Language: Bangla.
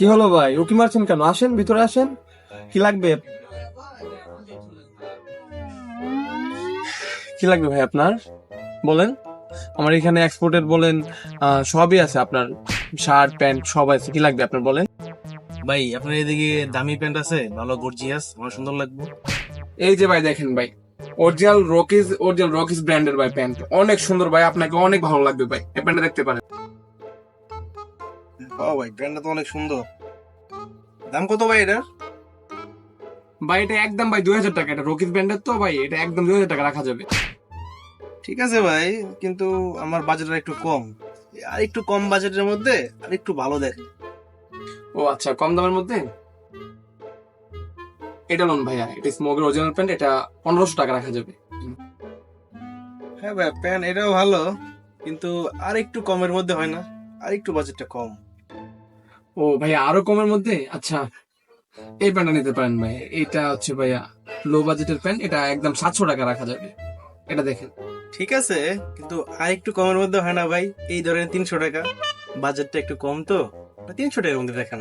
কি হলো ভাই? উকি মারছেন কেন? আসেন ভিতরে আসেন। কি লাগবে? কি লাগবে ভাই আপনার? বলেন। আমার এখানে এক্সপোর্টের বলেন সবই আছে আপনার। শার্ট প্যান্ট সব আছে। কি লাগবে আপনার বলেন? ভাই আপনার এদিকে দামি প্যান্ট আছে? ভালো গর্জিয়াস আমার সুন্দর লাগবে। এই যে ভাই দেখেন ভাই। অরিজিনাল রকিজ অরিজিনাল রকিজ ব্র্যান্ডের ভাই প্যান্ট। অনেক সুন্দর ভাই আপনাকে অনেক ভালো লাগবে ভাই। এই প্যান্টটা দেখতে পারেন। ও ভাই প্যান্টটা তো অনেক সুন্দর। দাম কত ভাই এটা ভাই এটা একদম ভাই দুই হাজার টাকা। এটা রকিজ ব্র্যান্ডের তো ভাই এটা একদম দুই হাজার টাকা রাখা যাবে। ঠিক আছে ভাই কিন্তু আমার বাজেটটা একটু কম। আর একটু কম বাজেটের মধ্যে আর একটু ভালো দেখে। ও আচ্ছা কম দামের মধ্যে? এটা লোন ভাইয়া এটা স্মোকের অরিজিনাল প্যান্ট এটা পনেরোশো টাকা রাখা যাবে। হ্যাঁ ভাই প্যান্ট এটাও ভালো কিন্তু আর একটু কমের মধ্যে হয় না। আর একটু বাজেটটা কম। ও ভাইয়া, আরও কমের মধ্যে? আচ্ছা এই প্যান্টটা নিতে পারেন ভাই। এটা হচ্ছে ভাইয়া লো বাজেটের প্যান্ট। এটা একদম সাতশো টাকা রাখা যাবে। এটা দেখেন। ঠিক আছে, কিন্তু আর একটু কমের মধ্যে হয় না ভাই। এই ধরেন তিনশো টাকা। বাজেটটা একটু কম তো। তিনশো টাকার মধ্যে দেখান।